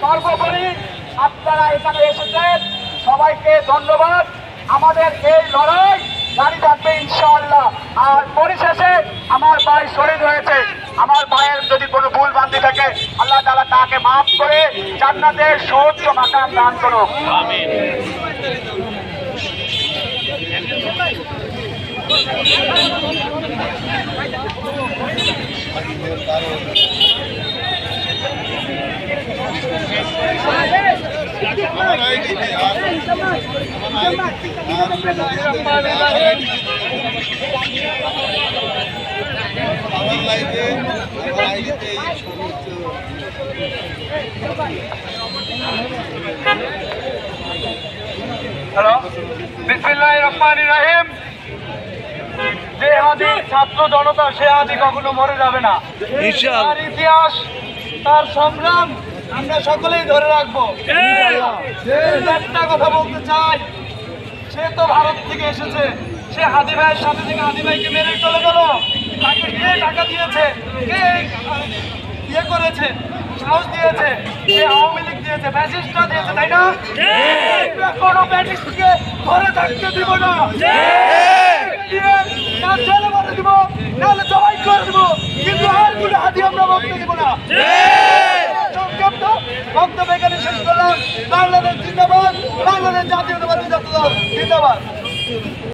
সর্বোপরি আপনারা এখানে এসেছেন। সবাইকে ধন্যবাদ। আমাদের এই লড়াই জারি থাকবে ইনশাআল্লাহ। আর পরিশেষে আমার ভাই শহীদ হয়েছে। আমার ভাইয়ের যদি কোনো ভুল বান্ধি থাকে, আল্লাহ তাআলা তাকে মাফ করে জান্নাতের সৌচ্চ মাকাম দান করুক। আমার লাইফে আমার লাইফে এই হ্যালো বিসমিল্লাহ রহমান রাহিম। যে হাদি ছাত্র জনতা সে হাদি কখনো মরে যাবে না। তার ইতিহাস তার সংগ্রাম আমরা সকলেই ধরে রাখব। একটা কথা বলতে চাই। সে তো ভারত থেকে এসেছে। সে হাদি ভাইয়ের সাথে থেকে হাদি ভাইকে মেরে চলে গেল। তাকে কে টাকা দিয়েছে? কে ইয়ে করেছে? সাহস দিয়েছে? কে আওয়ামী লীগ দিয়েছে? ফ্যাসিস্টরা দিয়েছে তাই না? কোনো ব্যাটিস্টকে ধরে থাকতে দিব না। না জেলে মারে দিব নাহলে জবাই করে দিব। কিন্তু আর কোনো হাতি আমরা বলতে দিব না। জাতীয়তাবাদী জাতীয় জিন্দাবাদ।